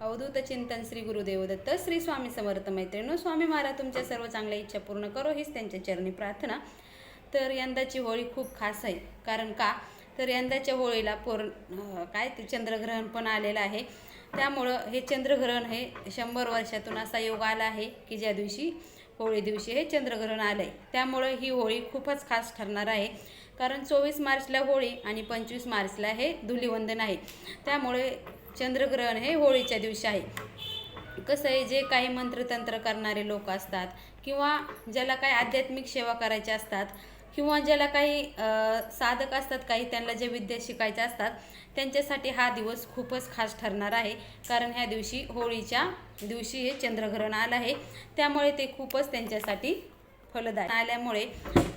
अवधूत चिंतन श्री गुरुदेव दत्त श्री स्वामी समर्थ मैत्रिणी स्वामी महाराज तुमच्या सर्व चांगल्या इच्छा पूर्ण करो हीच त्यांच्या चरणी प्रार्थना. तर यंदाची होळी खूप खास आहे. कारण का? तर यंदाच्या होळीला पूर्ण काय ते चंद्रग्रहण पण आलेलं आहे. त्यामुळं हे चंद्रग्रहण हे शंभर वर्षातून असा योग आला आहे की ज्या दिवशी होळी दिवशी हे चंद्रग्रहण आलं आहे त्यामुळं ही होळी खूपच खास ठरणार आहे. कारण चोवीस मार्चला होळी आणि पंचवीस मार्चला हे धुलीवंदन आहे. त्यामुळे चंद्रग्रहण हे होळीच्या दिवशी आहे. कसं आहे जे काही मंत्रतंत्र करणारे लोक असतात किंवा ज्याला काही आध्यात्मिक सेवा करायच्या असतात किंवा ज्याला काही साधक असतात काही त्यांना जे विद्या शिकायच्या असतात त्यांच्यासाठी हा दिवस खूपच खास ठरणार आहे. कारण ह्या दिवशी होळीच्या दिवशी हे चंद्रग्रहण आलं आहे. त्यामुळे ते खूपच त्यांच्यासाठी फलदायी. आल्यामुळे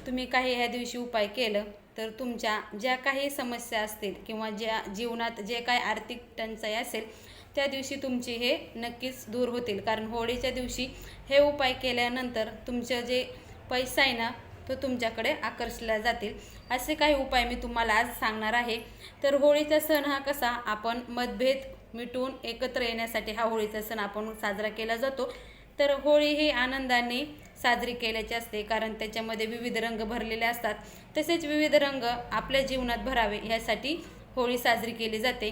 तुम्ही काही ह्या दिवशी उपाय केलं तर तुमच्या ज्या काही समस्या असतील किंवा ज्या जीवनात जे काही आर्थिक टंचाई असेल त्या दिवशी तुमची हे नक्कीच दूर होतील. कारण होळीच्या दिवशी हे उपाय केल्यानंतर तुमचं जे पैसा आहे ना तो तुमच्याकडे आकर्षला जातील. असे काही उपाय मी तुम्हाला आज सांगणार आहे. तर होळीचा सण हा कसा आपण मतभेद मिटून एकत्र येण्यासाठी हा होळीचा सण आपण साजरा केला जातो. तर होळी ही आनंदाने साजरी केल्याची असते कारण त्याच्यामध्ये विविध रंग भरलेले असतात. तसेच विविध रंग आपल्या जीवनात भरावे ह्यासाठी होळी साजरी केली जाते.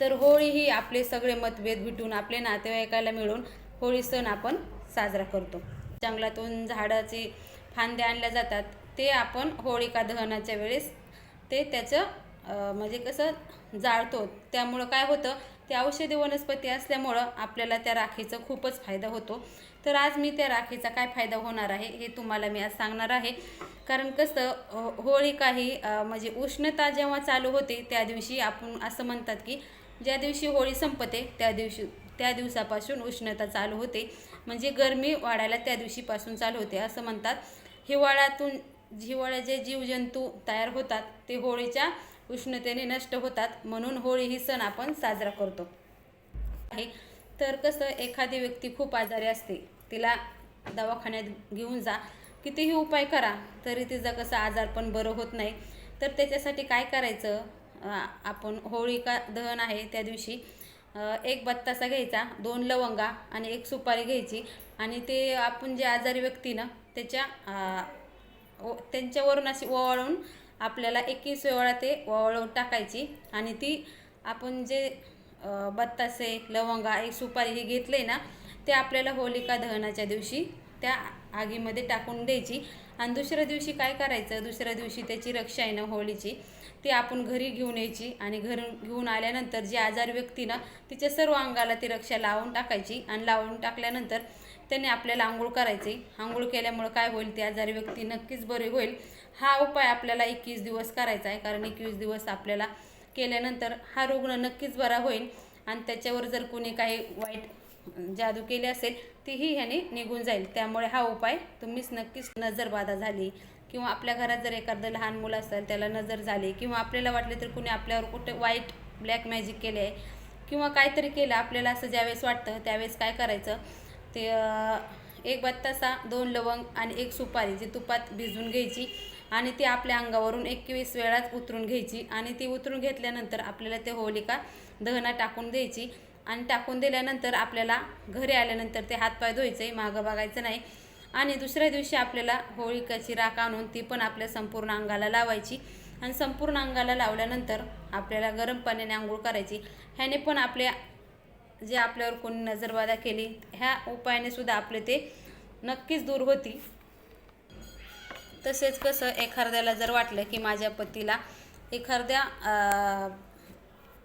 तर होळी ही आपले सगळे मतभेद भेटून आपले नातेवाईकाला मिळून होळी सण आपण साजरा करतो. जंगलातून झाडाची फांद्या आणल्या जातात. ते आपण होळिका दहनाच्या वेळेस ते त्याचं म्हणजे कसं जाळतो. त्यामुळं काय होतं ते औषधी वनस्पती असल्यामुळं आपल्याला त्या राखेचा खूपच फायदा होतो. तर आज मी त्या राखेचा काय फायदा होणार आहे हे तुम्हाला मी आज सांगणार आहे. कारण कसं होळी काही म्हणजे उष्णता जेव्हा चालू होते त्या दिवशी आपण असं म्हणतात की ज्या दिवशी होळी संपते त्या दिवशी त्या दिवसापासून उष्णता चालू होते. म्हणजे गरमी वाढायला त्या दिवशीपासून चालू होते असं म्हणतात. हिवाळ्यातून हिवाळ्याचे जीवजंतू तयार होतात ते होळीच्या उष्णतेने नष्ट होतात म्हणून होळी ही सण आपण साजरा करतो. आहे. तर कसं एखादी व्यक्ती खूप आजारी असते तिला दवाखान्यात घेऊन जा. कितीही उपाय करा तरी तिचा कसं आजार पण बरं होत नाही. तर त्याच्यासाठी काय करायचं? आपण आपण होळिका दहन आहे त्या दिवशी एक बत्तासा घ्यायचा दोन लवंगा आणि एक सुपारी घ्यायची. आणि ते आपण जे आजारी व्यक्ती ना त्याच्या ओ त्यांच्यावरून अशी ओवाळून आपल्याला एकवीस वेळा ते वळवून टाकायची आणि ती आपण जे बत्तासे लवंगा एक सुपारी हे घेतले ना ते आपल्याला होलिका दहनाच्या दिवशी त्या आगीमध्ये टाकून द्यायची. आणि दुसऱ्या दिवशी काय करायचं? दुसऱ्या दिवशी त्याची रक्षा आहे ना होळीची ती आपण घरी घेऊन यायची आणि घरून घेऊन आल्यानंतर जी आजार व्यक्ती ना तिच्या सर्व अंगाला ती रक्षा लावून टाकायची. आणि लावून टाकल्यानंतर त्याने आपल्याला आंघोळ करायची. आंघोळ केल्यामुळं काय होईल ती आजारी व्यक्ती नक्कीच बरी होईल. हा उपाय आपल्याला एकवीस दिवस करायचा आहे कारण एकवीस दिवस आपल्याला केल्यानंतर हा रुग्ण नक्कीच बरा होईल. आणि त्याच्यावर जर कोणी काही वाईट जादू केली असेल तीही ह्याने निघून जाईल. त्यामुळे हा उपाय तुम्हीच नक्कीच नजरबाधा झाली. किंवा आपल्या घरात जर एखादं लहान मुलं असेल त्याला नजर झाली किंवा आपल्याला वाटले तर कुणी आपल्यावर कुठे वाईट ब्लॅक मॅजिक केले आहे किंवा काहीतरी केलं आपल्याला असं ज्यावेळेस वाटतं त्यावेळेस काय करायचं? ते एक बत्तासा दोन लवंग आणि एक सुपारी जी तुपात भिजवून घ्यायची आणि ती आपल्या अंगावरून एकवीस वेळाच उतरून घ्यायची आणि ती उतरून घेतल्यानंतर आपल्याला ते होलिका दहना टाकून द्यायची आणि टाकून दिल्यानंतर आपल्याला घरी आल्यानंतर ते हातपाय धुवायचे मागं बघायचं नाही. आणि दुसऱ्या दिवशी आपल्याला होळिकाची राख आणून ती पण आपल्या संपूर्ण अंगाला लावायची आणि संपूर्ण अंगाला लावल्यानंतर आपल्याला गरम पाण्याने आंघोळ करायची. ह्याने पण आपल्या जे आपल्यावर कोणी नजरबाधा केली ह्या उपायाने सुद्धा आपले ते नक्कीच दूर होती तसेच कसं एखाद्याला जर वाटलं की माझ्या पतीला एखाद्या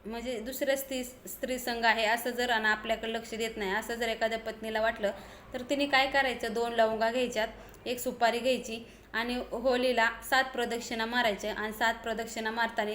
म्हणजे दुसऱ्या स्त्री स्त्री संघ आहे असं जर आणि आपल्याकडे लक्ष देत नाही असं जर एखाद्या पत्नीला वाटलं तर तिने काय करायचं? दोन लवंगा घ्यायच्यात एक सुपारी घ्यायची आणि होलीला सात प्रदक्षिणा मारायच्या आणि सात प्रदक्षिणा मारताना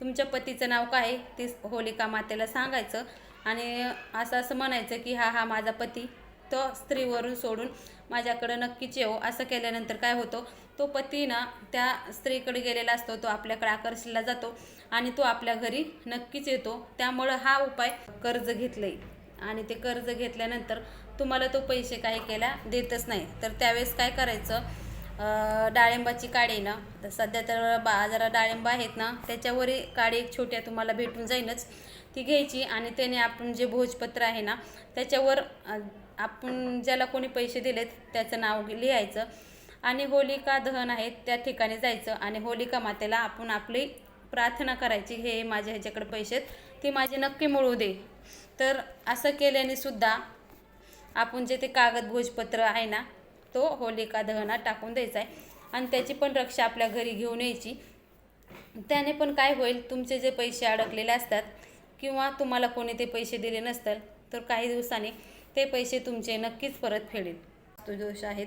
तुमच्या पतीचं नाव काय? आहे ते होलिका मातेला सांगायचं. आणि असं असं म्हणायचं की हा हा माझा पती तो स्त्रीवरून सोडून माझ्याकडं नक्कीच येऊ असं केल्यानंतर काय होतो तो पती ना त्या स्त्रीकडे गेलेला असतो तो आपल्याकडे आकर्षला जातो आणि तो आपल्या घरी नक्कीच येतो. त्यामुळं हा उपाय कर्ज घेतलंय. आणि ते कर्ज घेतल्यानंतर तुम्हाला तो पैसे काही केला देतच नाही. तर त्यावेळेस काय करायचं डाळिंबाची काडी ना तर सध्या तर बाजारात डाळिंब आहेत ना त्याच्यावरही काडी एक छोट्या तुम्हाला भेटून जाईनच. ती घ्यायची आणि त्याने आपण जे भोजपत्र आहे ना त्याच्यावर आपण ज्याला कोणी पैसे दिलेत त्याचं नाव लिहायचं. आणि होलिका दहन आहे त्या ठिकाणी जायचं आणि होलिका मातेला आपण आपली प्रार्थना करायची हे माझ्या ह्याच्याकडे पैसे आहेत, ती माझी नक्की मिळू दे. तर असं केल्याने सुद्धा आपण जे ते कागद भोजपत्र आहे ना तो होलिका दहनात टाकून द्यायचा आहे. आणि त्याची पण रक्षा आपल्या घरी घेऊन यायची. त्याने पण काय होईल तुमचे जे पैसे अडकलेले असतात किंवा तुम्हाला कोणी ते पैसे दिले नसतात तर काही दिवसांनी ते पैसे तुमचे नक्कीच परत फेडेल. तो दोष आहेत.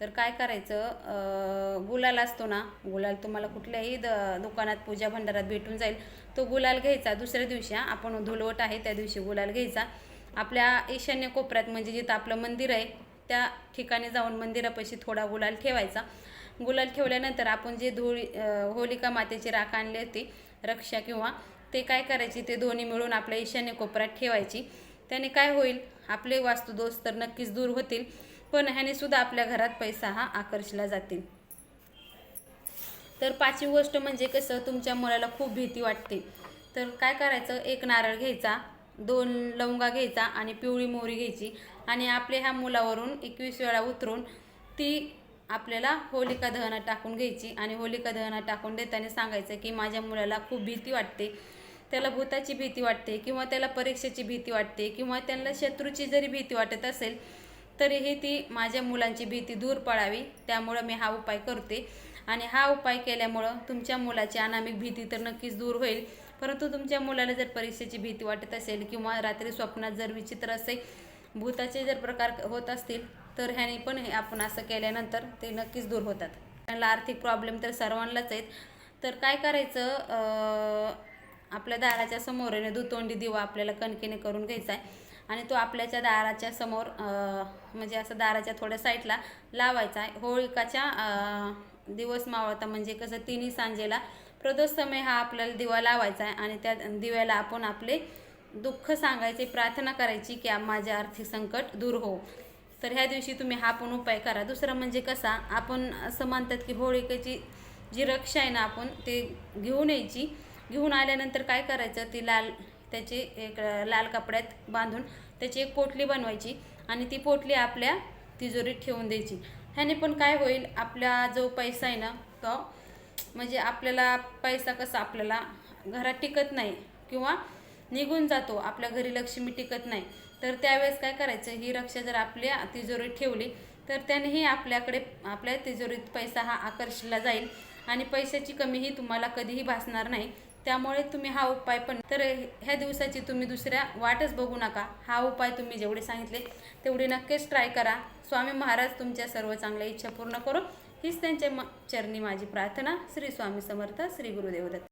तर काय करायचं गुलाल असतो ना गुलाल तुम्हाला कुठल्याही द दुकानात पूजा भंडारात भेटून जाईल. तो गुलाल घ्यायचा. दुसऱ्या दिवशी आपण धुलवट आहे त्या दिवशी गुलाल घ्यायचा. आपल्या ईशान्य कोपऱ्यात म्हणजे जिथं आपलं मंदिर आहे त्या ठिकाणी जाऊन मंदिरापाशी थोडा गुलाल ठेवायचा. गुलाल ठेवल्यानंतर आपण जे धुळी होलिका मातेची राख आणली होती रक्षा किंवा ते काय करायची? ते दोन्ही मिळून आपल्या ईशान्य कोपऱ्यात ठेवायची. त्याने काय होईल? आपले वास्तुदोष तर नक्कीच दूर होतील पण ह्याने सुद्धा आपल्या घरात पैसा हा आकर्षला जातील. तर पाचवी गोष्ट म्हणजे कसं? तुमच्या मुलाला खूप भीती वाटते. तर काय करायचं? एक नारळ घ्यायचा दोन लवंगा घ्यायचा आणि पिवळी मोहरी घ्यायची आणि आपल्या ह्या मुलावरून एकवीस वेळा उतरून ती आपल्याला होलिका दहनात टाकून घ्यायची आणि होलिका दहनात टाकून देताना सांगायचं की माझ्या मुलाला खूप भीती वाटते. त्याला भूताची भीती वाटते किंवा त्याला परीक्षेची भीती वाटते किंवा त्यांना शत्रूची जरी भीती वाटत असेल तरीही ती माझ्या मुलांची भीती दूर पडावी. त्यामुळं मी हा उपाय करते. आणि हा उपाय केल्यामुळं तुमच्या मुलाची अनामिक भीती तर नक्कीच दूर होईल. परंतु तुमच्या मुलाला जर परीक्षेची भीती वाटत असेल किंवा रात्री स्वप्नात जर विचित्र असे भूताचे जर प्रकार होत असतील तर ह्याने पण हे आपण असं केल्यानंतर ते नक्कीच दूर होतात. त्यांना आर्थिक प्रॉब्लेम तर सर्वांनाच आहेत. तर काय करायचं? आपल्या दाराच्या समोर आहे दुतोंडी दिवा आपल्याला कणकेने करून घ्यायचा आहे. आणि तो आपल्याच्या दाराच्या समोर म्हणजे असं दाराच्या थोड्या साईडला लावायचा आहे. होळिकाच्या दिवस मावळता म्हणजे कसं तिन्ही सांजेला प्रदोषसमय हा आपल्याला दिवा लावायचा आहे. आणि त्या दिव्याला आपण आपले दुःख सांगायचे प्रार्थना करायची की माझे आर्थिक संकट दूर हो. तर ह्या दिवशी तुम्ही हा पण उपाय करा. दुसरा म्हणजे कसा आपण असं मानतात की होळिकेची जी रक्षा आहे ना आपण ते घेऊन यायची. घेऊन आल्यानंतर काय करायचं? ती लाल त्याची एक लाल कपड्यात बांधून त्याची एक पोटली बनवायची आणि ती पोटली आपल्या तिजोरीत ठेवून द्यायची. ह्याने पण काय होईल? आपला जो पैसा आहे ना तो म्हणजे आपल्याला पैसा कसा आपल्याला घरात टिकत नाही किंवा निघून जातो आपल्या घरी लक्ष्मी टिकत नाही तर त्यावेळेस काय करायचं? ही रक्षा जर आपल्या तिजोरीत ठेवली तर त्यानेही आपल्याकडे आपल्या तिजोरीत पैसा हा आकर्षला जाईल आणि पैशाची कमीही तुम्हाला कधीही भासणार नाही. त्यामुळे तुम्ही हा उपाय पण तर ह्या दिवसाची तुम्ही दुसऱ्या वाटच बघू नका. हा उपाय तुम्ही जेवढे सांगितले तेवढे नक्कीच ट्राय करा. स्वामी महाराज तुमच्या सर्व चांगल्या इच्छा पूर्ण करू. हीच त्यांच्या म- चरणी माझी प्रार्थना. श्री स्वामी समर्थ श्री गुरुदेवदत्त